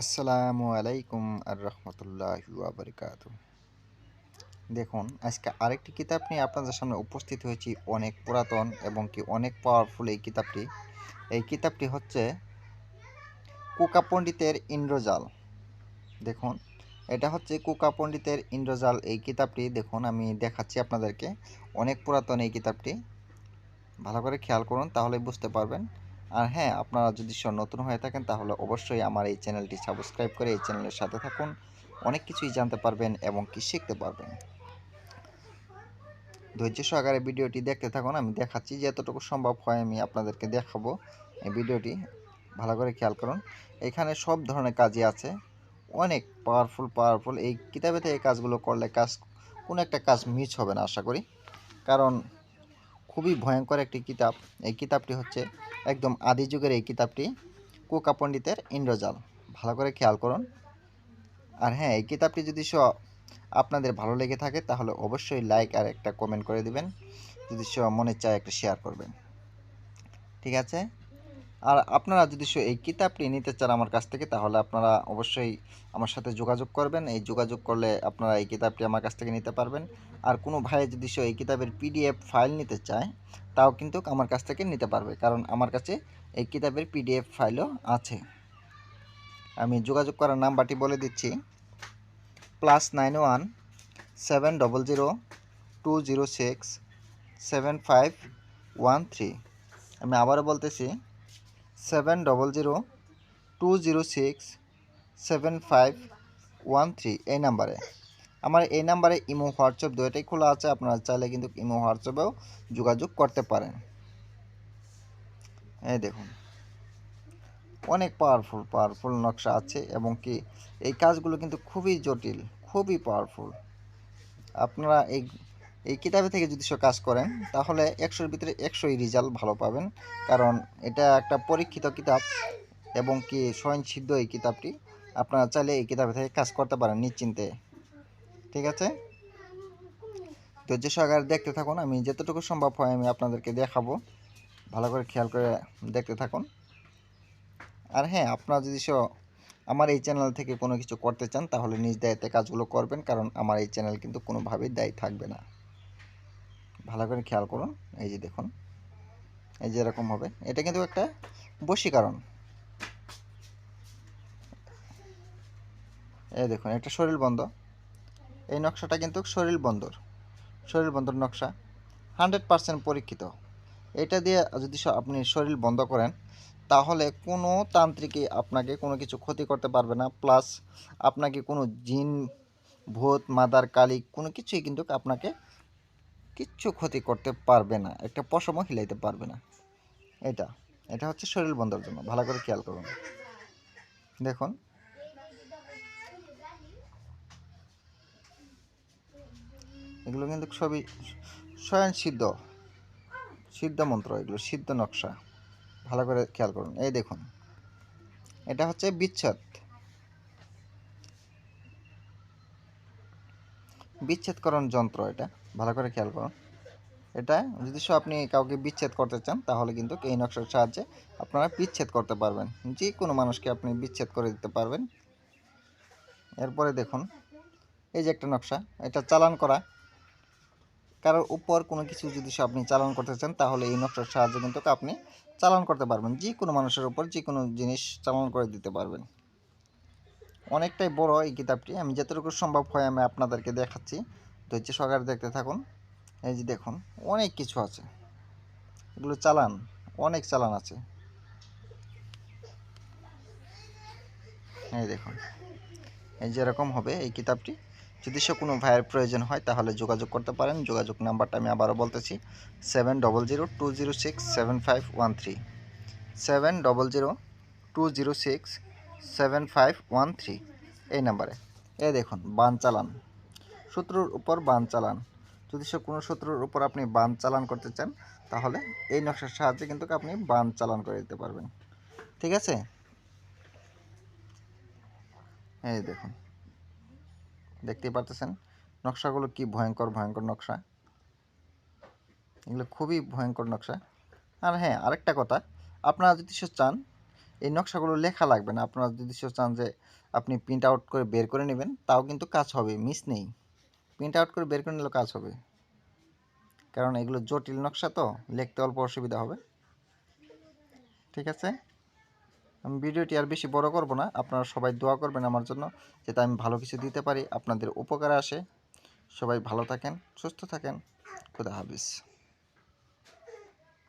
আসসালামু আলাইকুম আর রহমতুল্লাহ বারকাত দেখুন, আজকে আরেকটি কিতাব নিয়ে আপনাদের সামনে উপস্থিত হয়েছি অনেক পুরাতন এবং কি অনেক পাওয়ারফুল এই কিতাবটি। এই কিতাবটি হচ্ছে কুকা পণ্ডিতের ইন্দ্রজাল। দেখুন, এটা হচ্ছে কুকা পণ্ডিতের ইন্দ্রজাল এই কিতাবটি। দেখুন, আমি দেখাচ্ছি আপনাদেরকে। অনেক পুরাতন এই কিতাবটি। ভালো করে খেয়াল করুন তাহলে বুঝতে পারবেন। আর হ্যাঁ আপনারা যদি সব নতুন হয়ে থাকেন, তাহলে অবশ্যই আমার এই চ্যানেলটি সাবস্ক্রাইব করে এই চ্যানেলের সাথে থাকুন। অনেক কিছুই জানতে পারবেন এবং কি শিখতে পারবেন। ধৈর্য সহকারে ভিডিওটি দেখতে থাকুন। আমি দেখাচ্ছি যতটুকু সম্ভব হয় আমি আপনাদেরকে দেখাবো এই ভিডিওটি। ভালো করে খেয়াল করুন। এখানে সব ধরনের কাজই আছে। অনেক পাওয়ারফুল পাওয়ারফুল এই কিতাবে থেকে কাজগুলো করলে কাজ, কোনো একটা কাজ মিস হবে না, আশা করি। কারণ খুবই ভয়ঙ্কর একটি কিতাব। এই কিতাবটি হচ্ছে একদম আদি যুগের এই কিতাবটি কোকা পণ্ডিতের ইন্দ্রজাল। ভালো করে খেয়াল করুন। আর হ্যাঁ এই কিতাবটি যদি স আপনাদের ভালো লেগে থাকে, তাহলে অবশ্যই লাইক আর একটা কমেন্ট করে দিবেন। যদি স মনে চায় একটা শেয়ার করবেন। ঠিক আছে? আর আপনারা যদি এই কিতাবটি নিতে চান আমার কাছ থেকে, তাহলে আপনারা অবশ্যই আমার সাথে যোগাযোগ করবেন। এই যোগাযোগ করলে আপনারা এই কিতাবটি আমার কাছ থেকে নিতে পারবেন। আর কোনো ভাই যদি সে এই কিতাবের পিডিএফ ফাইল নিতে চায়, তাও কিন্তু আমার কাছ থেকে নিতে পারবে, কারণ আমার কাছে এই কিতাবের পিডিএফ ফাইলও আছে। আমি যোগাযোগ করার নাম্বারটি বলে দিচ্ছি। Plus nine one seven double zero two zero six seven five one three. আমি আবারও বলতেছি seven double zero two zero six seven five one three এই নাম্বারে। আমার এই নাম্বারে ইমো, হোয়াটসঅ্যাপ দুইটাই খোলা আছে, আপনারা চাইলে কিন্তু ইমো, হোয়াটসঅ্যাপেও যোগাযোগ করতে পারেন। এই দেখুন, অনেক পাওয়ারফুল পাওয়ারফুল নকশা আছে এবং কি এই কাজগুলো কিন্তু খুবই জটিল, খুবই পাওয়ারফুল আপনারা এই এই কিতাবে থেকে যদি সব কাজ করেন, তাহলে একশোর ভিতরে একশোই রেজাল্ট ভালো পাবেন। কারণ এটা একটা পরীক্ষিত কিতাব এবং কি স্বয়ংসিদ্ধ এই কিতাবটি। আপনারা চাইলে এই কিতাবে থেকে কাজ করতে পারেন নিশ্চিন্তে। ঠিক আছে? ধৈর্য সহকারে দেখতে থাকুন, আমি যতটুকু সম্ভব হয় আমি আপনাদেরকে দেখাবো। ভালো করে খেয়াল করে দেখতে থাকুন। আর হ্যাঁ আপনারা যদি আমার এই চ্যানেল থেকে কোনো কিছু করতে চান, তাহলে নিজ দায়িত্বে কাজগুলো করবেন, কারণ আমার এই চ্যানেল কিন্তু কোনোভাবেই দায়ী থাকবে না। ভালো করে খেয়াল করুন। এই যে দেখুন, এই যে এরকম হবে। এটা কিন্তু একটা বশীকরণ। এই দেখুন একটা শরীর বন্ধ। এই নকশাটা কিন্তু শরীর বন্দর শরীর বন্দর নকশা। হান্ড্রেড পারসেন্ট পরীক্ষিত। এটা দিয়ে যদি আপনি শরীর বন্ধ করেন, তাহলে কোনো তান্ত্রিকই আপনাকে কোনো কিছু ক্ষতি করতে পারবে না। প্লাস আপনাকে কোনো জিন, ভূত, মাদার কালী কোনো কিছুই কিন্তু আপনাকে কিচ্ছু ক্ষতি করতে পারবে না, একটা পশমও হিলাইতে পারবে না। এটা এটা হচ্ছে শরীর বন্ধের জন্য, ভালো করে খেয়াল করুন। দেখুন। এগুলো কিন্তু সবই স্বয়ং সিদ্ধ সিদ্ধ মন্ত্র, এগুলো সিদ্ধ নকশা। ভালো করে খেয়াল করুন। এই দেখুন, এটা হচ্ছে বিচ্ছেদ। বিচ্ছেদকরণ যন্ত্র এটা, ভালো করে খেয়াল করুন এটা, যদি সব আপনি কাউকে বিচ্ছেদ করতে চান, তাহলে কিন্তু এই নকশার সাহায্যে আপনারা বিচ্ছেদ করতে পারবেন। যে কোনো মানুষকে আপনি বিচ্ছেদ করে দিতে পারবেন। এরপরে দেখুন, এই যে একটা নকশা, এটা চালান করা। কারোর উপর কোনো কিছু যদি আপনি চালান করতে চান, তাহলে এই নকশার সাহায্যে কিন্তু আপনি চালান করতে পারবেন। যে কোনো মানুষের উপর যে কোনো জিনিস চালান করে দিতে পারবেন। অনেকটাই বড় এই কিতাবটি। আমি যতটুকু সম্ভব হয় আমি আপনাদেরকে দেখাচ্ছি। ধৈর্য সহকারে দেখতে থাকুন। এই যে দেখুন, অনেক কিছু আছে। এগুলো চালান, অনেক চালান আছে। এই দেখুন, এই যেরকম হবে এই কিতাবটি। যদি সে কোনো ভাইয়ের প্রয়োজন হয়, তাহলে যোগাযোগ করতে পারেন। যোগাযোগ নাম্বারটা আমি আবারও বলতেছি, seven double zero two zero six seven five one three. Seven double zero two zero six seven five one three এই নাম্বারে। এ দেখুন, বান চালান। শত্রুর উপর বান চালান। যদি সে কোনো শত্রুর উপর আপনি বান চালান করতে চান, তাহলে এই নকশার সাহায্যে কিন্তু আপনি বান চালান করে দিতে পারবেন। ঠিক আছে? এই দেখুন। দেখতেই পারতেছেন নকশাগুলো কি ভয়ঙ্কর ভয়ঙ্কর নকশা। এগুলো খুবই ভয়ঙ্কর নকশা। আর হ্যাঁ আরেকটা কথা, আপনারা যদি সে চান এই নকশাগুলো লেখা লাগবে না। আপনারা যদি চান যে আপনি প্রিন্ট আউট করে বের করে নেবেন, তাও কিন্তু কাজ হবে মিস নেই। প্রিন্ট আউট করে বের করে নিলেও কাজ হবে। কারণ এগুলো জটিল নকশা তো, লিখতে অল্প অসুবিধা হবে। ঠিক আছে? আমি ভিডিওটি আর বেশি বড় করব না। আপনারা সবাই দোয়া করবেন আমার জন্য, যাতে আমি ভালো কিছু দিতে পারি, আপনাদের উপকারে আসে। সবাই ভালো থাকেন, সুস্থ থাকেন। খুদা হাফিজ।